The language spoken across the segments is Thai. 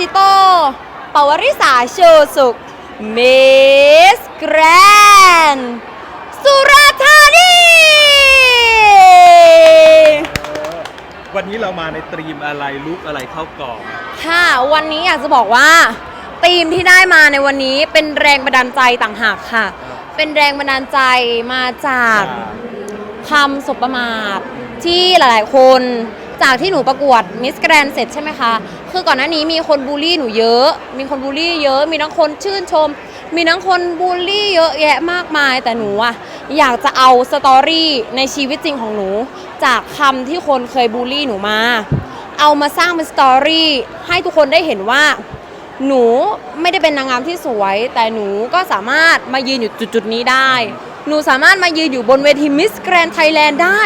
จิโต้ปวริสาโชสุข มิสแกรนสุราษฎร์ธานี วันนี้เรามาในตรีมอะไรลุกอะไรเข้ากล่อง ค่ะ วันนี้อยากจะบอกว่าธีมที่ได้มาในวันนี้เป็นแรงบันดาลใจต่างหากค่ะ เป็นแรงบันดาลใจมาจากคำสบประมาทที่หลาย ๆ คน จากที่หนูประกวดมิสแกรนเสร็จใช่ไหมคะ คือก่อนหน้านี้มีคนบูลลี่หนูเยอะ มีคนบูลลี่เยอะ มีทั้งคนชื่นชม มีทั้งคนบูลลี่เยอะแยะมากมาย แต่หนูอะอยากจะเอาสตอรี่ในชีวิตจริงของหนู จากคำที่คนเคยบูลลี่หนูมา เอามาสร้างเป็นสตอรี่ให้ทุกคนได้เห็นว่าหนูไม่ได้เป็นนางงามที่สวย แต่หนูก็สามารถมายืนอยู่จุดๆนี้ได้ หนูสามารถมายืนอยู่บนเวทีมิสแกรนไทยแลนด์ได้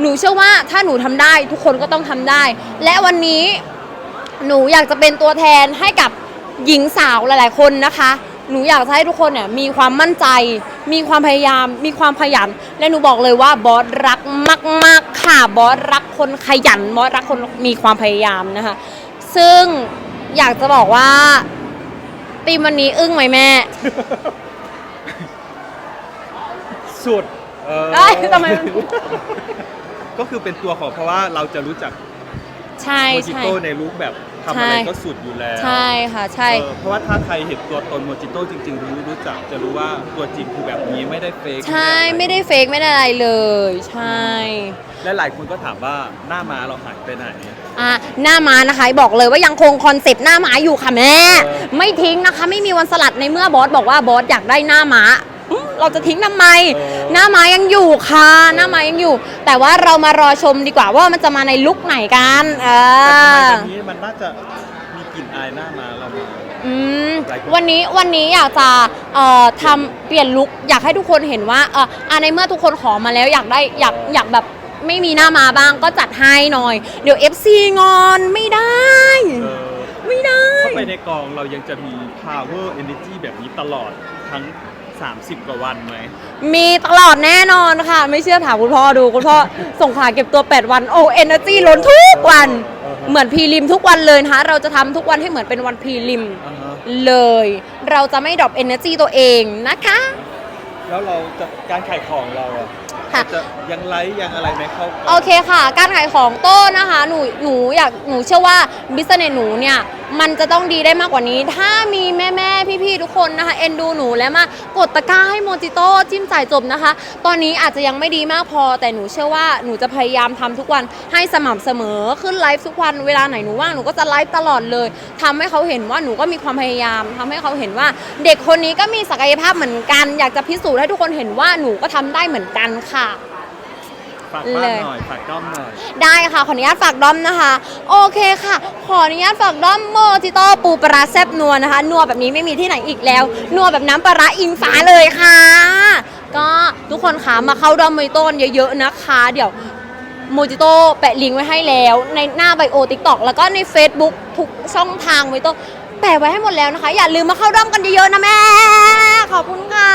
หนูเชื่อว่าถ้าหนูทำได้ทุกคนก็ต้องทำได้ และวันนี้หนูอยากจะเป็นตัวแทนให้กับหญิงสาวหลาย ๆ คนนะคะ หนูอยากให้ทุกคนเนี่ยมีความมั่นใจ มีความพยายาม มีความขยัน และหนูบอกเลยว่าบอสรักมาก ๆ ค่ะบอสรักคนขยันบอสรักคนมีความพยายามนะคะ ซึ่งอยากจะบอกว่าตีมวันนี้อึ้งไหมแม่ สุด เออเอ้ยทำไมก็คือเป็นตัวของเพราะว่าเราจะรู้จักใช่โมจิใช่ โต้ในลุคแบบทำอะไรใช่ ก็สุดอยู่แล้วใช่ค่ะ ใช่ เออเพราะว่าถ้าใครเห็นตัวตนโมจิโต้จริง ๆ รู้รู้จักจะรู้ว่าตัวจริงคือแบบนี้ไม่ได้เฟกใช่ไม่ได้เฟกไม่ได้อะไรเลย ใช่ และหลายคนก็ถามว่าหน้าม้าเราหายไปไหน อะหน้าม้านะคะบอกเลยว่ายังคงคอนเซปต์หน้าม้าอยู่ค่ะแม่ เออ ไม่ทิ้งนะคะ ไม่มีวันสลัดในเมื่อบอสบอกว่าบอสอยากได้หน้าม้าอืม เราจะทิ้งทำไม หน้าม้ายังอยู่ค่ะ หน้าม้ายังอยู่ แต่ว่าเรามารอชมดีกว่าว่ามันจะมาในลุคไหนกันเอแต่ทำไมอ วันนี้มันน่าจะมีกลิ่นอายหน้าม้าเรามา อืมหลายคนวันนี้วันนี้อยากจะเอ่อทำเปลี่ยนลุคอยากให้ทุกคนเห็นว่าเอออะในเมื่อทุกคนขอมาแล้วอยากได้อยากอยากแบบไม่มีหน้ามาบ้างก็จัดให้หน่อย เดี๋ยว FC งอนไม่ได้ เออไม่ได้ เข้าไปในกองเรายังจะมี power energy แบบนี้ตลอดทั้ง 30 กว่าวันไหม มีตลอดแน่นอนค่ะ ไม่เชื่อถามคุณพ่อดู คุณพ่อ ส่งขาเก็บตัว 8 วัน โอ้เอเนอร์จีล้นทุกวัน เหมือนพรีลิมทุกวันเลยนะคะเราจะทำทุกวันให้เหมือนเป็นวันพรีลิมอ่าฮะ เลย เราจะไม่ดรอปเอเนอร์จีตัวเองนะคะ แล้วเราจะการขายของเราอะ ค่ะ จะยังไลฟ์ยังอะไรไหมเข้ากล่งโอเคค่ะ การขายของโต้นะคะ หนูหนูอยากหนูเชื่อว่าบิสเนสหนูเนี่ย มันจะต้องดีได้มากกว่านี้ ถ้ามีแม่แม่พี่พี่ๆ ทุกคนนะคะ เอ็นดูหนูและมากดตะกร้าให้โมจิโต้จิ้มจ่ายจบนะคะ ตอนนี้อาจจะยังไม่ดีมากพอ แต่หนูเชื่อว่าหนูจะพยายามทำทุกวันให้สม่ำเสมอขึ้นไลฟ์ทุกวันเวลาไหนหนูว่างหนูก็จะไลฟ์ตลอดเลยทำให้เขาเห็นว่าหนูก็มีความพยายามทำให้เขาเห็นว่า เด็กคนนี้ก็มีศักยภาพเหมือนกัน อยากจะพิสูจน์ให้ทุกคนเห็นว่าหนูก็ทำได้เหมือนกันค่ะ ฝากบ้าเลนยหน่อย ฝากด้อมหน่อย ได้ค่ะ ขออนุญาตฝากด้อมนะคะ โอเคค่ะ ขออนุญาตฝากด้อมโมจิโต้ปูปลาร้าแซบนัวนะคะ นัวแบบนี้ไม่มีที่ไหนอีกแล้ว นัวแบบน้ำปลาร้าอิงฟ้าเลยค่ะ ก็ทุกคนคะมาเข้าด้อมโมจิโต้กันเยอะๆนะคะ เดี๋ยวโมจิโต้แปะลิงก์ไว้ให้แล้ว ในหน้าไบโอติ๊กต็อกแล้วก็ใน Facebook ทุกช่องทางโมจิโต้แปะไว้ให้หมดแล้วนะคะ อย่าลืมมาเข้าด้อมกันเยอะๆนะแม่ ขอบคุณค่ะ